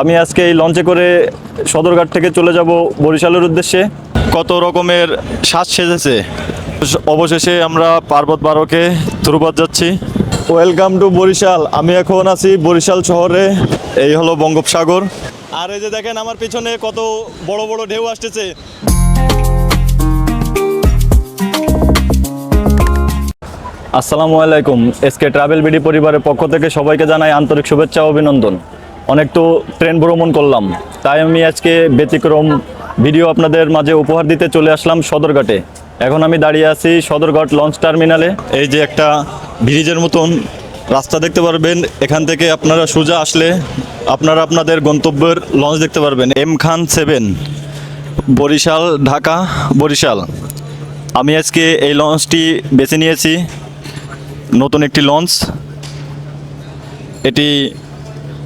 আমি আজকে এই লঞ্চে করে সদরঘাট থেকে চলে যাব বরিশালের উদ্দেশ্যে। কত রকমের সাজ সেজেছে? অবশেষে আমরা পার্বত বারকে ধ্রুপদ যাচ্ছি। Welcome to Barishal. আমি এখন আছি বরিশাল শহরে। এই হলো বঙ্গোপসাগর। আর এই যে দেখেন আমার পিছনে কত বড় বড় ঢেউ আসতেছে। আসসালামু আলাইকুম। এসকে ট্রাভেল বিডি পরিবারের পক্ষ থেকে সবাইকে জানাই আন্তরিক শুভেচ্ছা ও অভিনন্দন। অনেক তো ট্রেন ভ্রমণ করলাম। তাই আমি আজকে ব্যতিক্রম ভিডিও আপনাদের মাঝে উপহার দিতে চলে আসলাম সদরঘাটে। এখন আমি দাঁড়িয়ে আছি সদরঘাট লঞ্চ টার্মিনালে। এই যে একটা ব্রিজের মতন রাস্তা দেখতে পারবেন। এখান থেকে আপনারা সোজা আসলে আপনারা আপনাদের গন্তব্যের লঞ্চ দেখতে পারবেন। M Khan seven, Barishal, Dhaka, Barishal. আমি আজকে এই লঞ্চটি বেছে নিয়েছি। নতুন একটি লঞ্চ। এটি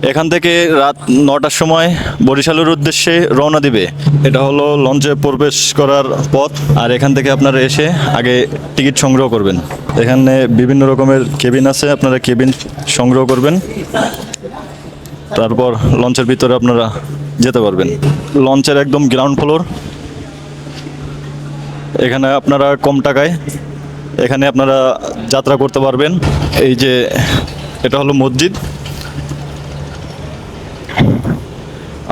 এখান থেকে রাত নটার সময় বরিশালের উদ্দেশ্যে রওনা দিবে। এটা হলো লঞ্চে প্রবেশ করার পথ। আর এখান থেকে আপনারা এসে আগে টিকিট সংগ্রহ করবেন। এখানে বিভিন্ন রকমের কেবিন আছে, আপনারা কেবিন সংগ্রহ করবেন। তারপর লঞ্চের ভিতরে আপনারা যেতে পারবেন। লঞ্চের একদম গ্রাউন্ড ফ্লোর। এখানে আপনারা কম টাকায় এখানে আপনারা যাত্রা করতে পারবেন। এই যে, এটা হলো মসজিদ।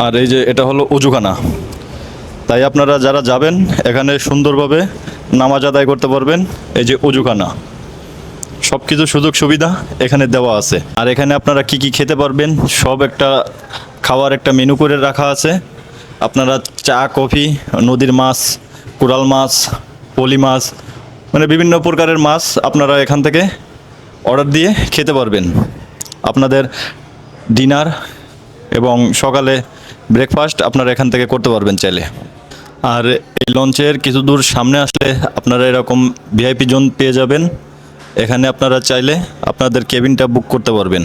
আর এই যে এটা হলো উজুখানা। তাই আপনারা যারা যাবেন, এখানে সুন্দরভাবে নামাজ আদায় করতে পারবেন, এই যে উজুখানা। সব কিছু সুযোগ সুবিধা এখানে দেওয়া আছে। আর এখানে আপনারা কি কি খেতে পারবেন, সব একটা খাওয়ার একটা মেনু করে রাখা আছে। আপনারা চা, কফি, নদীর মাছ কোরাল মাছ, পলি মাছ মানে বিভিন্ন প্রকারের মাছ আপনারা এখান থেকে অর্ডার দিয়ে খেতে পারবেন। আপনাদের ডিনার এবং সকালে ব্রেকফাস্ট আপনারা এখান থেকে করতে পারবেন চাইলে। আর এই লঞ্চের কিছু দূর সামনে আসলে আপনারা এরকম ভিআইপি জোন পেয়ে যাবেন। এখানে আপনারা চাইলে আপনাদের কেবিনটা বুক করতে পারবেন।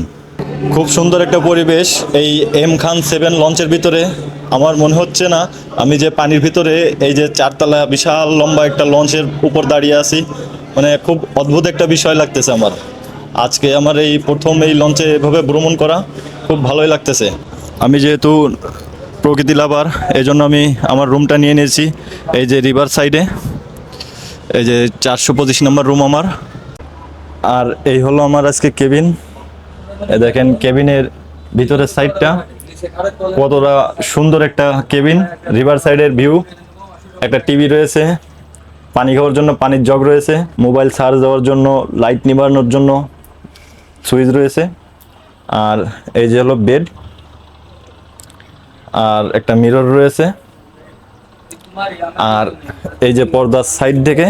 খুব সুন্দর একটা পরিবেশ। এই এম খান সেভেন লঞ্চের ভিতরে আমার মনে হচ্ছে না, আমি যে পানির ভিতরে এই যে চারতলা বিশাল লম্বা একটা লঞ্চের উপর দাঁড়িয়ে আছি মানে খুব অদ্ভুত একটা বিষয় লাগতেছে আমার। আজকে আমার এই প্রথম এই লঞ্চে এভাবে ভ্রমণ করা খুব ভালোই লাগতেছে। আমি যেহেতু প্রকৃতি লাভার। এই জন্য আমি আমার রুমটা নিয়ে নিয়েছি। এই যে রিভার সাইডে। এই যে চারশো পঁচিশ নম্বর রুম আমার। আর এই হলো আমার আজকে কেবিন। দেখেন, কেবিনের ভিতরের সাইডটা। কতটা সুন্দর একটা কেবিন। রিভার সাইডের ভিউ। একটা টিভি রয়েছে। পানি খাওয়ার জন্য পানির জগ রয়েছে। মোবাইল চার্জ দেওয়ার জন্য, লাইট নিবানোর জন্য সুইচ রয়েছে। আর এই যে হলো বেড। আর একটা মিরর রয়েছে। আর এই যে পর্দার সাইড থেকে,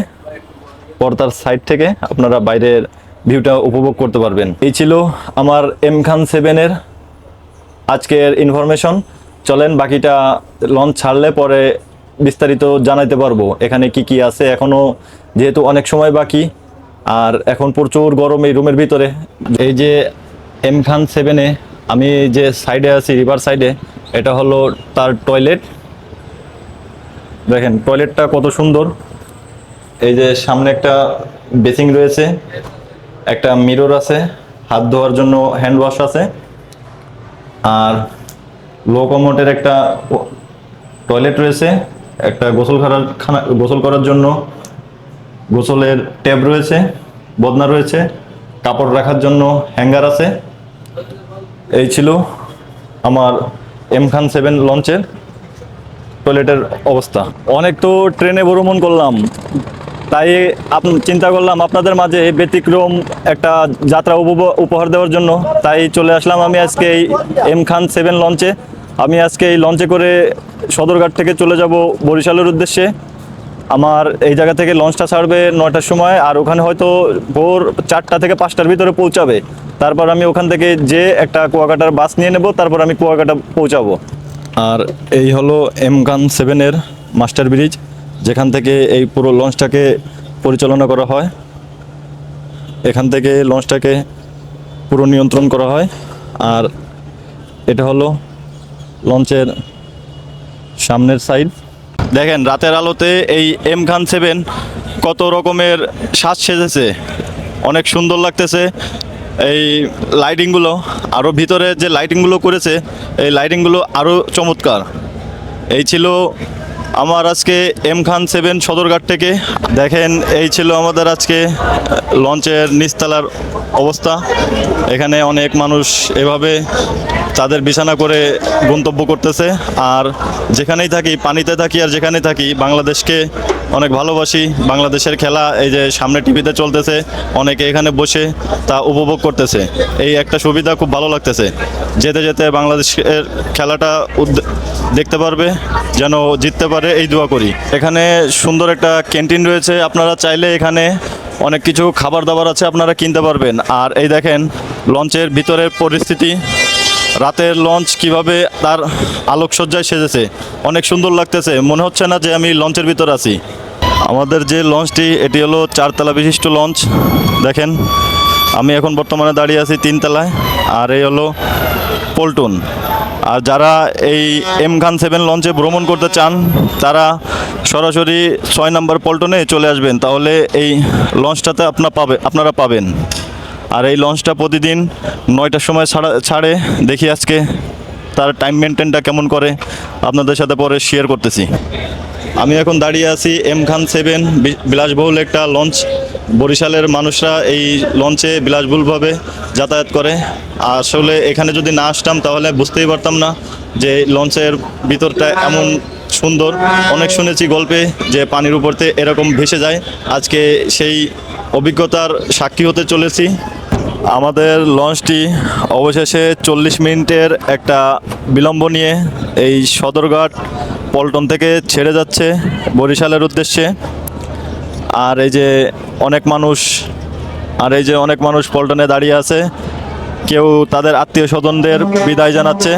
পর্দার সাইড থেকে আপনারা বাইরের ভিউটা উপভোগ করতে পারবেন। এই ছিল আমার এম খান সেভেনের আজকের ইনফরমেশন চলেন বাকিটা লঞ্চ ছাড়লে পরে বিস্তারিত জানাইতে পারব, এখানে কি কি আছে এখনও যেহেতু অনেক সময় বাকি, আর এখন প্রচুর গরম এই রুমের ভিতরে। এই যে এম খান সেভেনে আমি যে সাইডে আছি রিভার সাইডে এটা হলো তার টয়লেট দেখেন টয়লেটটা কত সুন্দর। এই যে সামনে একটা বেসিং রয়েছে, একটা মিরর আছে, হাত ধোয়ার জন্য হ্যান্ড ওয়াশ আছে, আর লো কমোটের একটা টয়লেট রয়েছে, একটা গোসল করার খানা, গোসল করার জন্য গোসলের ট্যাব রয়েছে, বদনা রয়েছে, কাপড় রাখার জন্য হ্যাঙ্গার আছে। এই ছিল আমার এম খান সেভেন লঞ্চের টয়লেটের অবস্থা। অনেক তো ট্রেনে ভ্রমণ করলাম। তাই চিন্তা করলাম আপনাদের মাঝে ব্যতিক্রম একটা যাত্রা উপহার দেওয়ার জন্য। তাই চলে আসলাম আমি আজকে এই এম খান সেভেন লঞ্চে। আমি আজকে এই লঞ্চে করে সদরঘাট থেকে চলে যাব বরিশালের উদ্দেশ্যে। আমার এই জায়গা থেকে লঞ্চটা ছাড়বে নয়টার সময়, আর ওখানে হয়তো ভোর চারটা থেকে পাঁচটার ভিতরে পৌঁছাবে। তারপর আমি ওখান থেকে যে একটা কুয়াকাটার বাস নিয়ে নেব, তারপর আমি কুয়াকাটা পৌঁছাবো। আর এই হলো এম গান সেভেনের মাস্টার ব্রিজ, যেখান থেকে এই পুরো লঞ্চটাকে পরিচালনা করা হয়। এখান থেকে লঞ্চটাকে পুরো নিয়ন্ত্রণ করা হয়। আর এটা হলো লঞ্চের সামনের সাইড। দেখেন, রাতের আলোতে এই এম খান সেভেন কত রকমের সাজ সেজেছে। অনেক সুন্দর লাগতেছে। এই লাইটিংগুলো আরও ভিতরে যে লাইটিংগুলো করেছে, এই লাইটিংগুলো আরও চমৎকার। এই ছিল আমার আজকে এম খান সেভেন সদরঘাট থেকে। দেখেন, এই ছিল আমাদের আজকে লঞ্চের নিচতলার অবস্থা। এখানে অনেক মানুষ এভাবে তাদের বিছানা করে গন্তব্য করতেছে। আর যেখানেই থাকি, পানিতে থাকি আর যেখানেই থাকি, বাংলাদেশকে অনেক ভালোবাসি। বাংলাদেশের খেলা এই যে সামনে টিভিতে চলতেছে, অনেকে এখানে বসে তা উপভোগ করতেছে। এই একটা সুবিধা খুব ভালো লাগতেছে। যেতে যেতে বাংলাদেশের খেলাটা দেখতে পারবে, যেন জিততে পারে, এই দোয়া করি। এখানে সুন্দর একটা ক্যান্টিন রয়েছে, আপনারা চাইলে এখানে অনেক কিছু খাবার দাবার আছে, আপনারা কিনতে পারবেন। আর এই দেখেন, লঞ্চের ভিতরের পরিস্থিতি। রাতের লঞ্চ কীভাবে তার আলোকসজ্জায় সেজেছে, অনেক সুন্দর লাগতেছে। মনে হচ্ছে না যে আমি লঞ্চের ভিতর আছি। আমাদের যে লঞ্চটি, এটি হলো চারতলা বিশিষ্ট লঞ্চ। দেখেন, আমি এখন বর্তমানে দাঁড়িয়ে আছি তিনতলায়, আর এই হলো পল্টন। আর যারা এই এম খান সেভেন লঞ্চে ভ্রমণ করতে চান, তারা সরাসরি ছয় নম্বর পল্টনে চলে আসবেন। তাহলে এই লঞ্চটাতে আপনার পাবে, আপনারা পাবেন। আর এই লঞ্চটা প্রতিদিন নয়টার সময় ছাড়া ছাড়ে। দেখি আজকে তার টাইম মেনটেনটা কেমন করে, আপনাদের সাথে পরে শেয়ার করতেছি। আমি এখন দাঁড়িয়ে আছি এম খান সেভেন বিলাসবহুল একটা লঞ্চ বরিশালের মানুষরা এই লঞ্চে বিলাসবহুলভাবে যাতায়াত করে। আসলে এখানে যদি না আসতাম তাহলে বুঝতেই পারতাম না যে লঞ্চের ভিতরটা এমন সুন্দর। অনেক শুনেছি গল্পে যে পানির উপরতে এরকম ভেসে যায়। আজকে সেই অভিজ্ঞতার সাক্ষী হতে চলেছি। আমাদের লঞ্চটি অবশেষে চল্লিশ মিনিটের একটা বিলম্ব নিয়ে এই সদরঘাট পল্টন থেকে ছেড়ে যাচ্ছে বরিশালের উদ্দেশ্যে। আর এই যে অনেক মানুষ, আর এই যে অনেক মানুষ পল্টনে দাঁড়িয়ে আছে, কেউ তাদের আত্মীয় স্বজনদের বিদায় জানাচ্ছে।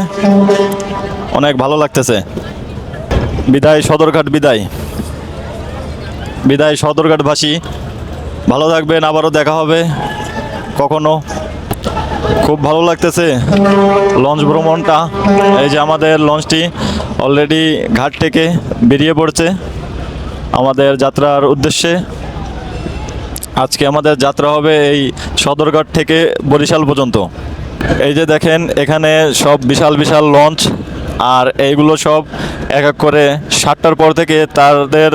অনেক ভালো লাগতেছে। বিদায় সদরঘাট বিদায়। বিদায় সদরঘাটবাসী, ভালো থাকবেন, আবারও দেখা হবে। কখনো? খুব ভালো লাগতেছে লঞ্চ ভ্রমণটা। এই যে আমাদের লঞ্চটি অলরেডি ঘাট থেকে বেরিয়ে পড়ছে আমাদের যাত্রার উদ্দেশ্যে। আজকে আমাদের যাত্রা হবে এই সদরঘাট থেকে বরিশাল পর্যন্ত। এই যে দেখেন, এখানে সব বিশাল বিশাল লঞ্চ আর এইগুলো সব এক এক করে সাতটার পর থেকে তাদের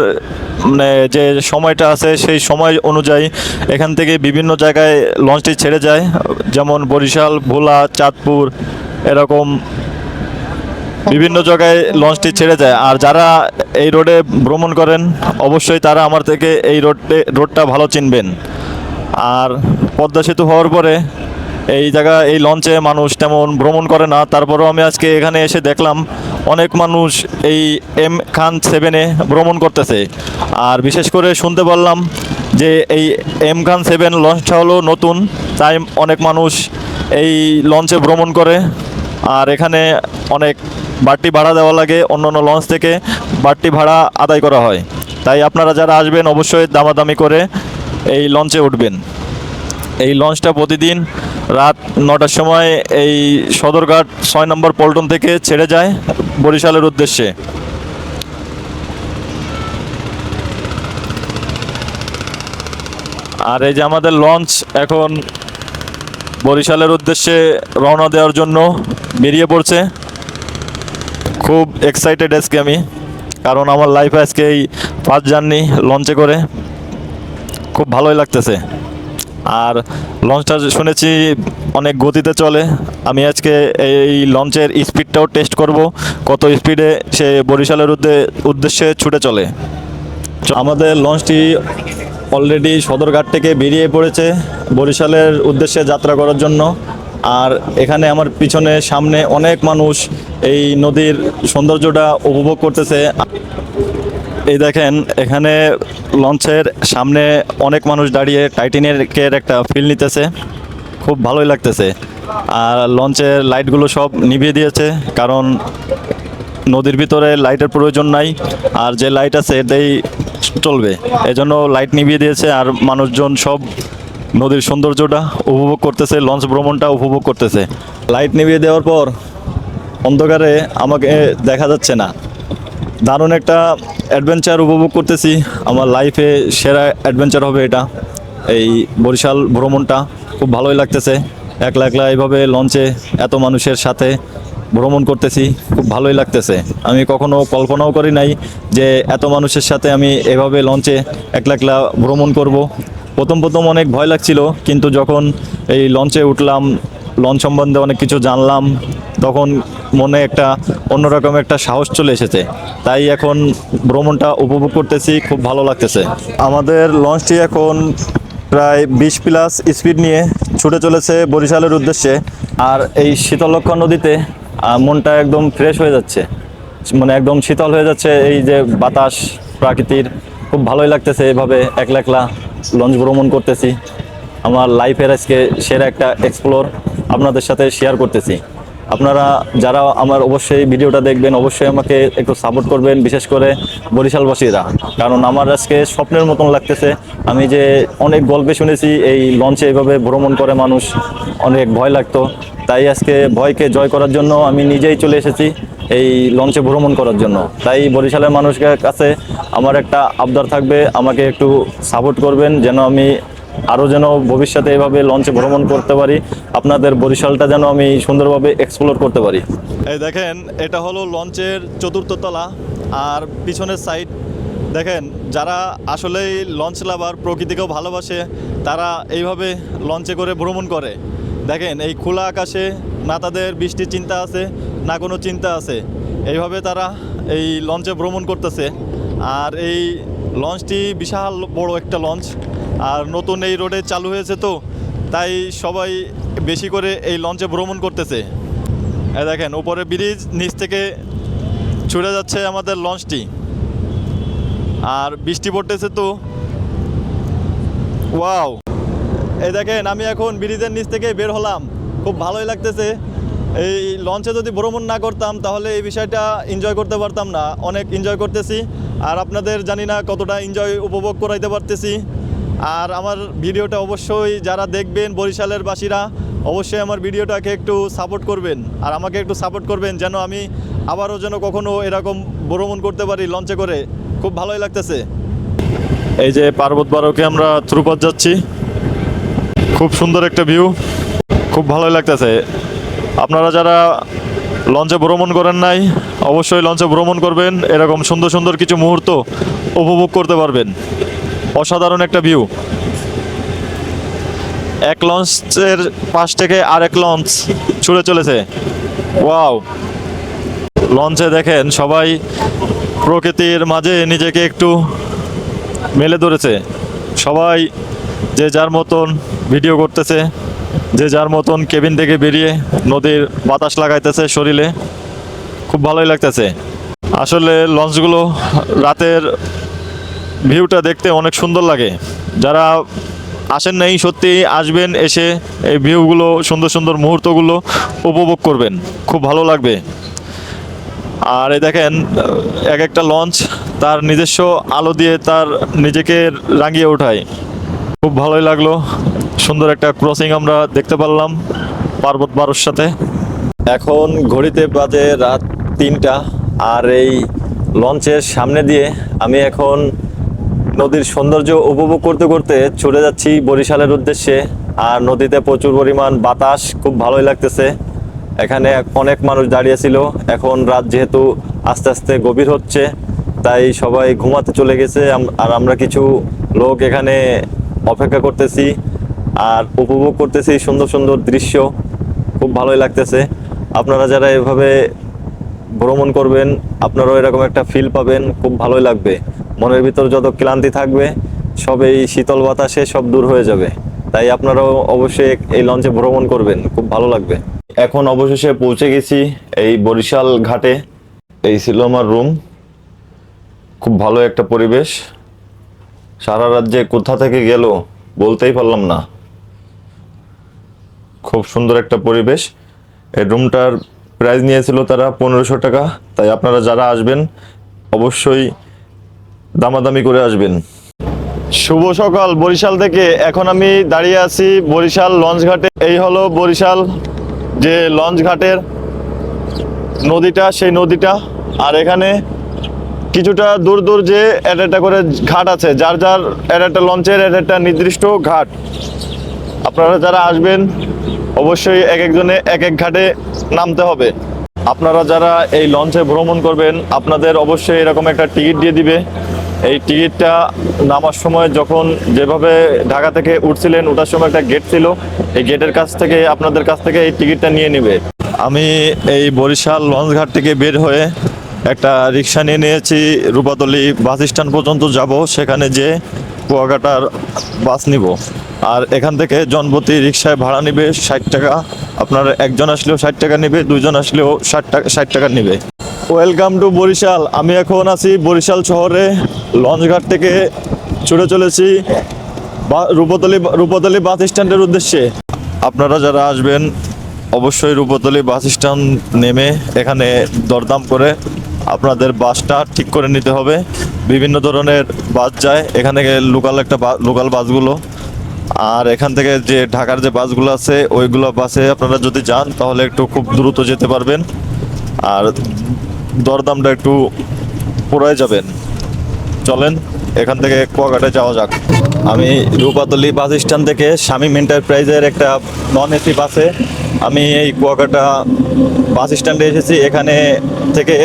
মানে যে সময়টা আছে সেই সময় অনুযায়ী এখান থেকে বিভিন্ন জায়গায় লঞ্চটি ছেড়ে যায়। যেমন বরিশাল, ভোলা, চাঁদপুর এরকম বিভিন্ন জায়গায় লঞ্চটি ছেড়ে যায়। আর যারা এই রোডে ভ্রমণ করেন, অবশ্যই তারা আমার থেকে এই রোডে, রোডটা ভালো চিনবেন। আর পদ্মা সেতু হওয়ার পরে এই জায়গা, এই লঞ্চে মানুষ তেমন ভ্রমণ করে না। তারপরেও আমি আজকে এখানে এসে দেখলাম, অনেক মানুষ এই এম খান সেভেনে ভ্রমণ করতেছে। আর বিশেষ করে শুনতে পারলাম যে এই এম খান সেভেন লঞ্চটা হলো নতুন, তাই অনেক মানুষ এই লঞ্চে ভ্রমণ করে। আর এখানে অনেক বাড়তি ভাড়া দেওয়া লাগে অন্য অন্য লঞ্চ থেকে বাড়তি ভাড়া আদায় করা হয়। তাই আপনারা যারা আসবেন, অবশ্যই দামাদামি করে এই লঞ্চে উঠবেন। এই লঞ্চটা প্রতিদিন রাত নটার সময় এই সদরঘাট ছয় নম্বর পল্টন থেকে ছেড়ে যায় বরিশালের উদ্দেশ্যে। আর এই যে আমাদের লঞ্চ এখন বরিশালের উদ্দেশ্যে রওনা দেওয়ার জন্য বেরিয়ে পড়ছে। খুব এক্সাইটেড আজকে আমি, কারণ আমার লাইফে আজকে এই ফার্স্ট জার্নি লঞ্চে করে। খুব ভালোই লাগতেছে। আর লঞ্চটা শুনেছি অনেক গতিতে চলে। আমি আজকে এই লঞ্চের স্পিডটাও টেস্ট করব, কত স্পিডে সে বরিশালের উদ্দেশ্যে ছুটে চলে। আমাদের লঞ্চটি অলরেডি সদরঘাট থেকে বেরিয়ে পড়েছে বরিশালের উদ্দেশ্যে যাত্রা করার জন্য। আর এখানে আমার পিছনে সামনে অনেক মানুষ এই নদীর সৌন্দর্যটা উপভোগ করতেছে। এই দেখেন, এখানে লঞ্চের সামনে অনেক মানুষ দাঁড়িয়ে টাইটানিকের একটা ফিল নিতেছে। খুব ভালোই লাগতেছে। আর লঞ্চের লাইটগুলো সব নিভিয়ে দিয়েছে, কারণ নদীর ভিতরে লাইটের প্রয়োজন নাই, আর যে লাইট আছে এটাই চলবে। এজন্য লাইট নিভিয়ে দিয়েছে, আর মানুষজন সব নদীর সৌন্দর্যটা উপভোগ করতেছে, লঞ্চ ভ্রমণটা উপভোগ করতেছে। লাইট নিভিয়ে দেওয়ার পর অন্ধকারে আমাকে দেখা যাচ্ছে না। দারুণ একটা অ্যাডভেঞ্চার উপভোগ করতেছি। আমার লাইফে সেরা অ্যাডভেঞ্চার হবে এটা। এই বরিশাল ভ্রমণটা খুব ভালোই লাগতেছে। একলা একলা এইভাবে লঞ্চে এত মানুষের সাথে ভ্রমণ করতেছি, খুব ভালোই লাগতেছে। আমি কখনো কল্পনাও করি নাই যে এত মানুষের সাথে আমি এভাবে লঞ্চে একলা একলা ভ্রমণ করব। প্রথম প্রথম অনেক ভয় লাগছিল, কিন্তু যখন এই লঞ্চে উঠলাম লঞ্চ সম্বন্ধে অনেক কিছু জানলাম। তখন মনে একটা অন্যরকম একটা সাহস চলে এসেছে। তাই এখন ভ্রমণটা উপভোগ করতেছি, খুব ভালো লাগতেছে। আমাদের লঞ্চটি এখন প্রায় বিশ প্লাস স্পিড নিয়ে ছুটে চলেছে বরিশালের উদ্দেশ্যে। আর এই শীতলক্ষা নদীতে মনটা একদম ফ্রেশ হয়ে যাচ্ছে। মানে একদম শীতল হয়ে যাচ্ছে, এই যে বাতাস, প্রাকৃতির। খুব ভালোই লাগতেছে এভাবে একলা একলা লঞ্চ ভ্রমণ করতেছি। আমার লাইফের আজকে সেরা একটা এক্সপ্লোর আপনাদের সাথে শেয়ার করতেছি। আপনারা যারা আমার অবশ্যই ভিডিওটা দেখবেন, অবশ্যই আমাকে একটু সাপোর্ট করবেন, বিশেষ করে বরিশালবাসীরা। কারণ আমার আজকে স্বপ্নের মতন লাগতেছে। আমি যে অনেক গল্পে শুনেছি, এই লঞ্চে এভাবে ভ্রমণ করে মানুষ, অনেক ভয় লাগতো। তাই আজকে ভয়কে জয় করার জন্য আমি নিজেই চলে এসেছি এই লঞ্চে ভ্রমণ করার জন্য। তাই বরিশালের মানুষের কাছে আমার একটা আবদার থাকবে, আমাকে একটু সাপোর্ট করবেন, যেন আমি আরও যেন ভবিষ্যতে এভাবে লঞ্চে ভ্রমণ করতে পারি, আপনাদের বরিশালটা যেন আমি সুন্দরভাবে এক্সপ্লোর করতে পারি। এই দেখেন, এটা হলো লঞ্চের চতুর্থ তলা, আর পিছনের সাইড দেখেন, যারা আসলেই লঞ্চ লাভার প্রকৃতিকেও ভালোবাসে, তারা এইভাবে লঞ্চে করে ভ্রমণ করে। দেখেন, এই খোলা আকাশে না তাদের বৃষ্টির চিন্তা আছে, না কোনো চিন্তা আছে। এইভাবে তারা এই লঞ্চে ভ্রমণ করতেছে। আর এই লঞ্চটি বিশাল বড় একটা লঞ্চ আর নতুন এই রোডে চালু হয়েছে তো, তাই সবাই বেশি করে এই লঞ্চে ভ্রমণ করতেছে। দেখেন, উপরে ব্রিজ, নিচ থেকে ছুটে যাচ্ছে আমাদের লঞ্চটি। আর বৃষ্টি পড়তেছে তো। ওয়াও! এই দেখেন, আমি এখন ব্রিজের নিচ থেকে বের হলাম। খুব ভালোই লাগতেছে। এই লঞ্চে যদি ভ্রমণ না করতাম, তাহলে এই বিষয়টা এনজয় করতে পারতাম না। অনেক এনজয় করতেছি। আর আপনাদের জানি না কতটা এনজয় উপভোগ করাইতে পারতেছি। আর আমার ভিডিওটা অবশ্যই যারা দেখবেন বরিশালের বাসীরা, অবশ্যই আমার ভিডিওটাকে একটু সাপোর্ট করবেন। আর আমাকে একটু সাপোর্ট করবেন যেন আমি আবারও যেন কখনো এরকম ভ্রমণ করতে পারি লঞ্চে করে। খুব ভালোই লাগতেছে। এই যে পার্বত বারোকে আমরা থ্রুপথ যাচ্ছি। খুব সুন্দর একটা ভিউ খুব ভালোই লাগতেছে। আপনারা যারা লঞ্চে ভ্রমণ করেন নাই, অবশ্যই লঞ্চে ভ্রমণ করবেন। এরকম সুন্দর সুন্দর কিছু মুহূর্ত উপভোগ করতে পারবেন। অসাধারণ একটা ভিউ এক লঞ্চের পাশ থেকে আরেক লঞ্চ ছুটে চলেছে। ওয়াও। লঞ্চে দেখেন সবাই প্রকৃতির মাঝে নিজেকে একটু মেলে ধরেছে। সবাই যে যার মতন ভিডিও করতেছে, যে যার মতন কেবিন থেকে বেরিয়ে নদীর বাতাস লাগাইতেছে শরীরে, খুব ভালোই লাগতেছে। আসলে লঞ্চগুলো রাতের ভিউটা দেখতে অনেক সুন্দর লাগে। যারা আসেন নাই, সত্যি আসবেন, এসে এই ভিউগুলো, সুন্দর সুন্দর মুহূর্তগুলো উপভোগ করবেন। খুব ভালো লাগবে। আর এই দেখেন, এক একটা লঞ্চ তার নিজস্ব আলো দিয়ে তার নিজেকে রাঙিয়ে ওঠায়। খুব ভালোই লাগল। সুন্দর একটা ক্রসিং আমরা দেখতে পারলাম পার্বত বারোর সাথে। এখন ঘড়িতে বাজে রাত তিনটা, আর এই লঞ্চের সামনে দিয়ে আমি এখন নদীর সৌন্দর্য উপভোগ করতে করতে চলে যাচ্ছি বরিশালের উদ্দেশ্যে। আর নদীতে প্রচুর পরিমাণ বাতাস, খুব ভালোই লাগতেছে। এখানে অনেক মানুষ দাঁড়িয়ে ছিল। এখন রাত যেহেতু আস্তে আস্তে গভীর হচ্ছে, তাই সবাই ঘুমাতে চলে গেছে। আর আমরা কিছু লোক এখানে অপেক্ষা করতেছি আর উপভোগ করতেছি সুন্দর সুন্দর দৃশ্য। খুব ভালোই লাগতেছে। আপনারা যারা এভাবে ভ্রমণ করবেন, আপনারাও এরকম একটা ফিল পাবেন। খুব ভালোই লাগবে। মনের ভিতর যত ক্লান্তি থাকবে সব এই শীতল বাতাসে সব দূর হয়ে যাবে। তাই আপনারাও অবশ্যই এই লঞ্চে ভ্রমণ করবেন, খুব ভালো লাগবে। এখন অবশেষে পৌঁছে গেছি এই বরিশাল ঘাটে। এই ছিল আমার রুম খুব ভালো একটা পরিবেশ। সারা রাজ্যে কোথা থেকে গেল বলতেই পারলাম না। খুব সুন্দর একটা পরিবেশ। এই রুমটার প্রাইস নিয়েছিল তারা পনেরোশো টাকা। তাই আপনারা যারা আসবেন, অবশ্যই দামাদামি করে আসবেন। শুভ সকাল, বরিশাল থেকে। এখন আমি দাঁড়িয়ে আছি বরিশাল লঞ্চ ঘাটে। এই হলো বরিশাল, যে লঞ্চ ঘাটের নদীটা, সেই নদীটা। আর এখানে কিছুটা দূর দূর যে এক একটা করে ঘাট আছে, যার যার এক একটা লঞ্চের এক একটা নির্দিষ্ট ঘাট। আপনারা যারা আসবেন, অবশ্যই এক একজনে এক এক ঘাটে নামতে হবে। আপনারা যারা এই লঞ্চে ভ্রমণ করবেন, আপনাদের অবশ্যই এরকম একটা টিকিট দিয়ে দিবে। এই টিকিটটা নামার সময় যখন যেভাবে ঢাকা থেকে উঠছিলেন, ওঠার সময় একটা গেট ছিল। এই গেটের কাছ থেকে, আপনাদের কাছ থেকে এই টিকিটটা নিয়ে নেবে। আমি এই বরিশাল লঞ্চ ঘাট থেকে বের হয়ে একটা রিক্সা নিয়ে নিয়েছি। রূপাতলি বাস স্ট্যান্ড পর্যন্ত যাব, সেখানে যে কুয়াকাটার বাস নিব। আর এখান থেকে জনপ্রতি রিক্সায় ভাড়া নেবে ষাট টাকা। আপনার একজন আসলেও ষাট টাকা নেবে, দুজন আসলেও ষাট টাকা ষাট টাকা নেবে। Welcome to Barishal. আমি এখন আছি বরিশাল শহরে। লঞ্চঘাট থেকে ছুটে চলেছি রূপতলি রূপতলি বাস স্ট্যান্ডের উদ্দেশ্যে। আপনারা যারা আসবেন, অবশ্যই রূপতলি বাস স্ট্যান্ড নেমে এখানে দরদাম করে আপনাদের বাসটা ঠিক করে নিতে হবে। বিভিন্ন ধরনের বাস যায়। এখানে লোকাল একটা লোকাল বাসগুলো। আর এখান থেকে যে ঢাকার যে বাসগুলো আছে, ওইগুলো বাসে আপনারা যদি যান, তাহলে একটু খুব দ্রুত যেতে পারবেন। আর দরদামটা একটু পড়ে যাবেন। চলেন, এখান থেকে কুয়াকাটায় যাওয়া যাক। আমি রূপাতলি বাস স্ট্যান্ড থেকে শামীম এন্টারপ্রাইজের একটা নন এসি বাসে আমি এই কুয়াকাটা বাস স্ট্যান্ডে এসেছি। এখানে থেকে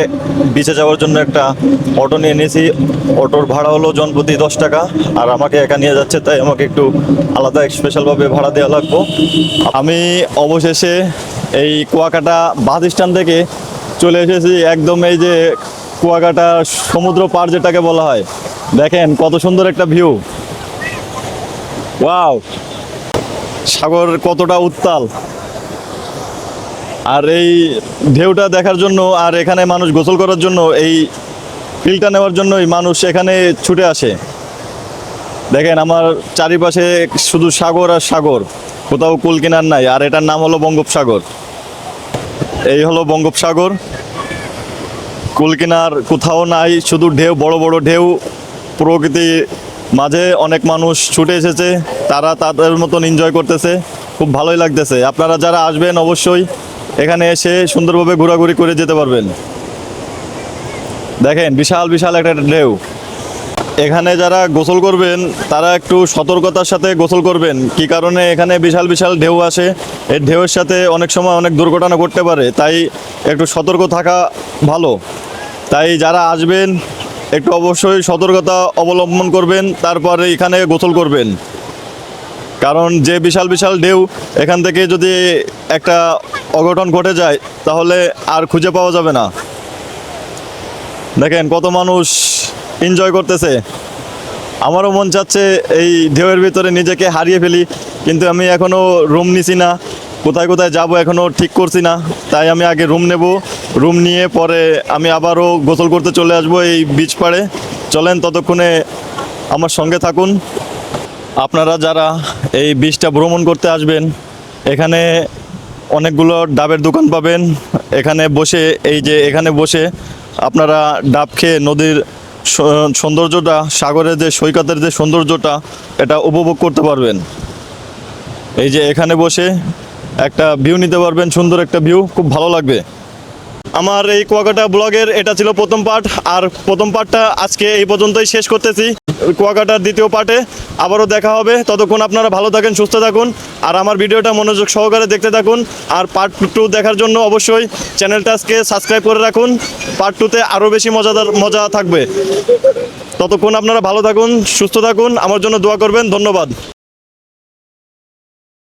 বিচে যাওয়ার জন্য একটা অটো নিয়ে নিয়েছি। অটোর ভাড়া হলো জনপ্রতি দশ টাকা, আর আমাকে একা নিয়ে যাচ্ছে, তাই আমাকে একটু আলাদা স্পেশালভাবে ভাড়া দেওয়া লাগবো। আমি অবশেষে এই কুয়াকাটা বাস স্ট্যান্ড থেকে চলে এসেছি একদম এই যে কুয়াকাটা সমুদ্র পার যেটাকে বলা হয়। দেখেন কত সুন্দর একটা ভিউ ওয়াও সাগর কতটা উত্তাল। আর এই ঢেউটা দেখার জন্য আর এখানে মানুষ গোসল করার জন্য এই ফিলটা নেওয়ার জন্যই মানুষ এখানে ছুটে আসে। দেখেন আমার চারিপাশে শুধু সাগর আর সাগর, কোথাও কুল কিনার নাই, আর এটার নাম হলো বঙ্গোপসাগর। এই হলো বঙ্গোপসাগর। কুলকিনার কোথাও নাই, শুধু ঢেউ, বড় বড় ঢেউ। প্রকৃতির মাঝে অনেক মানুষ ছুটে এসেছে, তারা তাদের মতন এনজয় করতেছে। খুব ভালোই লাগতেছে। আপনারা যারা আসবেন অবশ্যই এখানে এসে সুন্দরভাবে ঘোরাঘুরি করে যেতে পারবেন। দেখেন, বিশাল বিশাল একটা ঢেউ। এখানে যারা গোসল করবেন, তারা একটু সতর্কতার সাথে গোসল করবেন। কি কারণে? এখানে বিশাল বিশাল ঢেউ আসে। এই ঢেউয়ের সাথে অনেক সময় অনেক দুর্ঘটনা ঘটতে পারে। তাই একটু সতর্ক থাকা ভালো। তাই যারা আসবেন, একটু অবশ্যই সতর্কতা অবলম্বন করবেন, তারপরে এখানে গোসল করবেন। কারণ যে বিশাল বিশাল ঢেউ, এখান থেকে যদি একটা অঘটন ঘটে যায়, তাহলে আর খুঁজে পাওয়া যাবে না। দেখেন কত মানুষ এনজয় করতেছে। আমারও মন চাচ্ছে এই ঢেউয়ের ভিতরে নিজেকে হারিয়ে ফেলি, কিন্তু আমি এখনও রুম নিছি না। কোথায় কোথায় যাব এখনও ঠিক করছি না। তাই আমি আগে রুম নেব রুম নিয়ে পরে আমি আবারও গোসল করতে চলে আসব এই বিচ পাড়ে। চলেন ততক্ষণে আমার সঙ্গে থাকুন। আপনারা যারা এই বীজটা ভ্রমণ করতে আসবেন, এখানে অনেকগুলো ডাবের দোকান পাবেন। এখানে বসে, এই যে এখানে বসে আপনারা ডাব খেয়ে নদীর সৌন্দর্যটা, সাগরের যে, সৈকতের যে সৌন্দর্যটা, এটা উপভোগ করতে পারবেন। এই যে এখানে বসে একটা ভিউ নিতে পারবেন, সুন্দর একটা ভিউ খুব ভালো লাগবে। আমার এই কুয়াকাটা ব্লগের এটা ছিল প্রথম পার্ট আর প্রথম পার্টটা আজকে এই পর্যন্তই শেষ করতেছি। কুয়াকাটার দ্বিতীয় পার্টে আবারও দেখা হবে। ততক্ষণ আপনারা ভালো থাকেন, সুস্থ থাকুন, আর আমার ভিডিওটা মনোযোগ সহকারে দেখতে থাকুন, আর পার্ট টু দেখার জন্য অবশ্যই চ্যানেলটা আজকে সাবস্ক্রাইব করে রাখুন। পার্ট টুতে আরও বেশি মজাদার, মজা থাকবে। ততক্ষণ আপনারা ভালো থাকুন, সুস্থ থাকুন, আমার জন্য দোয়া করবেন, ধন্যবাদ।